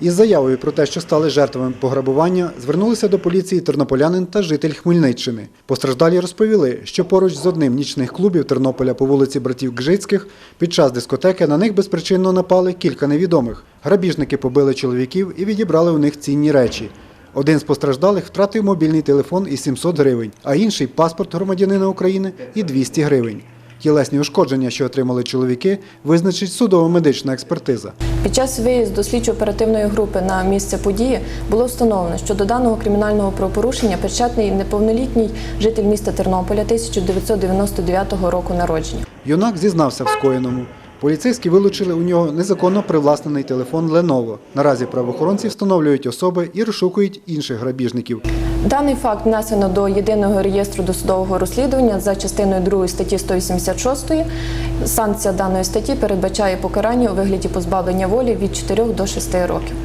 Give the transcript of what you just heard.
Із заявою про те, що стали жертвами пограбування, звернулися до поліції тернополянин та житель Хмельниччини. Постраждалі розповіли, що поруч з одним нічних клубів Тернополя по вулиці братів Гжицьких під час дискотеки на них безпричинно напали кілька невідомих. Грабіжники побили чоловіків і відібрали у них цінні речі. Один з постраждалих втратив мобільний телефон і 700 гривень, а інший паспорт громадянина України і 200 гривень. Тілесні ушкодження, що отримали чоловіки, визначить судово-медична експертиза. Під час виїзду слідчо-оперативної групи на місце події було встановлено, що до даного кримінального правопорушення причетний неповнолітній житель міста Тернополя 1999 року народження. Юнак зізнався в скоєному. Поліцейські вилучили у нього незаконно привласнений телефон Lenovo. Наразі правоохоронці встановлюють особи і розшукують інших грабіжників. Даний факт внесено до єдиного реєстру досудового розслідування за частиною 2 статті 186. Санкція даної статті передбачає покарання у вигляді позбавлення волі від 4 до 6 років.